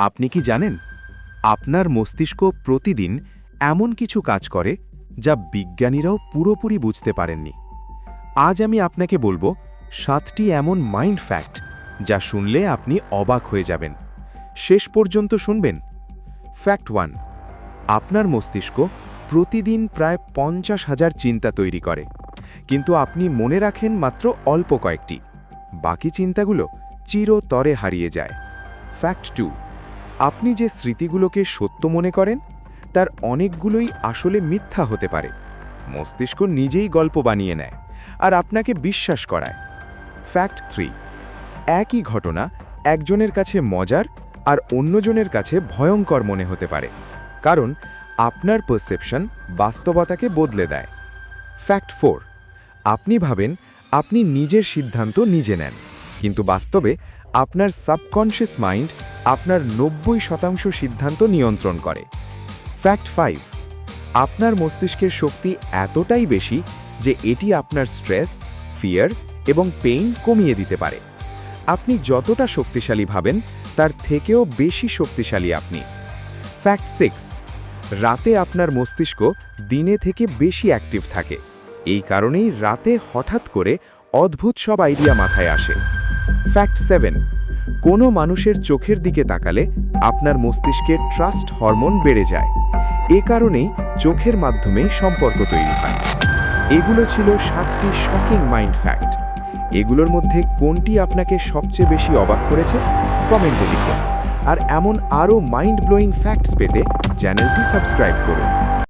আপনি কি জানেন? আপনার মস্তিষ্ক প্রতিদিন এমন কিছু কাজ করে যা বিজ্ঞানীরাও পুরোপুরি বুঝতে পারেননি। আজ আমি আপনাকে বলব সাতটি এমন মাইন্ড ফ্যাক্ট যা শুনলে আপনি অবাক হয়ে যাবেন। শেষ পর্যন্ত শুনবেন। ফ্যাক্ট ওয়ান, আপনার মস্তিষ্ক প্রতিদিন প্রায় পঞ্চাশ হাজার চিন্তা তৈরি করে। কিন্তু আপনি মনে রাখেন মাত্র অল্প কয়েকটি। বাকি চিন্তাগুলো চিরতরে হারিয়ে যায়। ফ্যাক্ট টু আপনি যে স্মৃতিগুলোকে সত্য মনে করেন, তার অনেকগুলোই আসলে মিথ্যা হতে পারে। মস্তিষ্ক নিজেই গল্প বানিয়ে নেয় আর আপনাকে বিশ্বাস করায়। ফ্যাক্ট থ্রি একই ঘটনা একজনের কাছে মজার আর অন্যজনের কাছে ভয়ঙ্কর মনে হতে পারে, কারণ আপনার পারসেপশন বাস্তবতাকে বদলে দেয়। ফ্যাক্ট ফোর আপনি ভাবেন আপনি নিজের সিদ্ধান্ত নিজে নেন, কিন্তু বাস্তবে আপনার সাবকনশিয়াস মাইন্ড আপনার নব্বই শতাংশ সিদ্ধান্ত নিয়ন্ত্রণ করে। ফ্যাক্ট ফাইভ আপনার মস্তিষ্কের শক্তি এতটাই বেশি যে এটি আপনার স্ট্রেস ফিয়ার এবং পেইন কমিয়ে দিতে পারে। আপনি যতটা শক্তিশালী ভাবেন, তার থেকেও বেশি শক্তিশালী আপনি। ফ্যাক্ট সিক্স রাতে আপনার মস্তিষ্ক দিনে থেকে বেশি অ্যাক্টিভ থাকে। এই কারণেই রাতে হঠাৎ করে অদ্ভুত সব আইডিয়া মাথায় আসে। ফ্যাক্ট সেভেন কোনো মানুষের চোখের দিকে তাকালে আপনার মস্তিষ্কে ট্রাস্ট হরমোন বেড়ে যায়। এ কারণেই চোখের মাধ্যমেই সম্পর্ক তৈরি হয়। এগুলো ছিল সাতটি শকিং মাইন্ড ফ্যাক্ট এগুলোর মধ্যে কোনটি আপনাকে সবচেয়ে বেশি অবাক করেছে? কমেন্টে লিখুন। আর এমন আরও মাইন্ড ব্লোয়িং ফ্যাক্টস পেতে চ্যানেলটি সাবস্ক্রাইব করুন।